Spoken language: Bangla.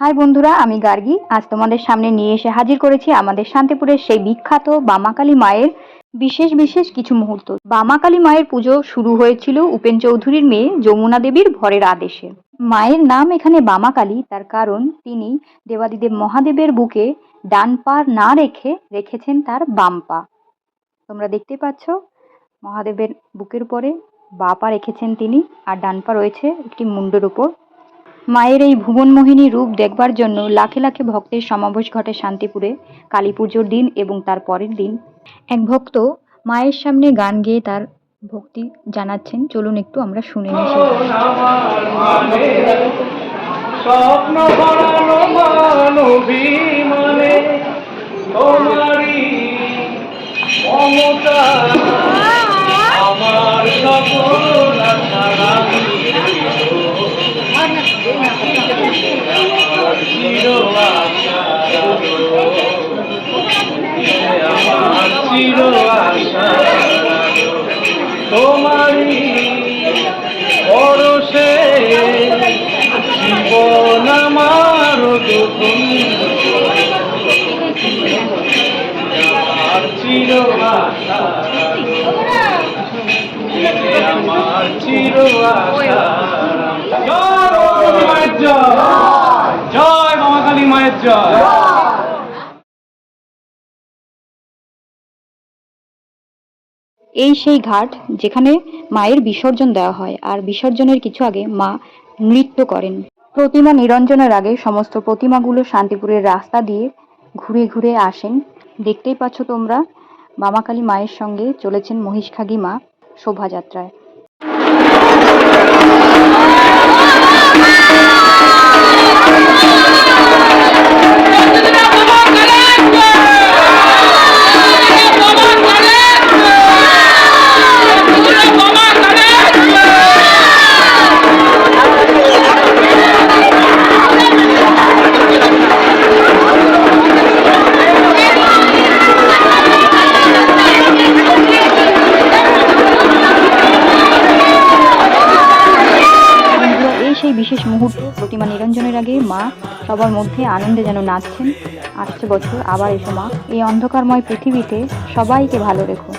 হাই বন্ধুরা, আমি গার্গী। আজ তোমাদের সামনে নিয়ে এসে হাজির করেছি আমাদের শান্তিপুরের সেই বিখ্যাত বামাকালী মায়ের বিশেষ বিশেষ কিছু মুহূর্ত। বামাকালী মায়ের পুজো শুরু হয়েছিল উপেন চৌধুরীর মেয়ে যমুনা দেবীর ভরের আদেশে। মায়ের নাম এখানে বামাকালী, তার কারণ তিনি দেবাদিদেব মহাদেবের বুকে ডান পা না রেখে রেখেছেন তার বাম পা। তোমরা দেখতে পাচ্ছ, মহাদেবের বুকের পরে বা পা রেখেছেন তিনি, আর ডান পা রয়েছে একটি মুন্ডের উপর। মায়ের এই ভুবনমোহিনী রূপ দেখবার জন্য লাখে লাখে ভক্তের সমাবেশ ঘটে শান্তিপুরে কালী পুজোর দিন এবং তার পরের দিন। এক ভক্ত মায়ের সামনে গান গেয়ে তার ভক্তি জানাচ্ছেন, চলুন একটু আমরা শুনে নিই স্বপ্ন তোমারই পরশে জীবন আমার চির আমার চির জয় মায়ের জয়। এই সেই ঘাট যেখানে মায়ের বিসর্জন দেওয়া হয় আর বিসর্জনের কিছু আগে মা নৃত্য করেন। প্রতিমা নিরঞ্জনের আগে সমস্ত প্রতিমাগুলো শান্তিপুরের রাস্তা দিয়ে ঘুরে ঘুরে আসেন। দেখতেই পাচ্ছ তোমরা, মামাকালী মায়ের সঙ্গে চলেছেন মহিষখাগী মা শোভাযাত্রায়। বিশেষ মুহূর্ত, প্রতিমা নিরঞ্জনের আগে মা সবার মধ্যে আনন্দে যেন নাচছেন। আসছে বছর, আবার এসো মা। এই অন্ধকারময় পৃথিবীতে সবাইকে ভালো রেখো।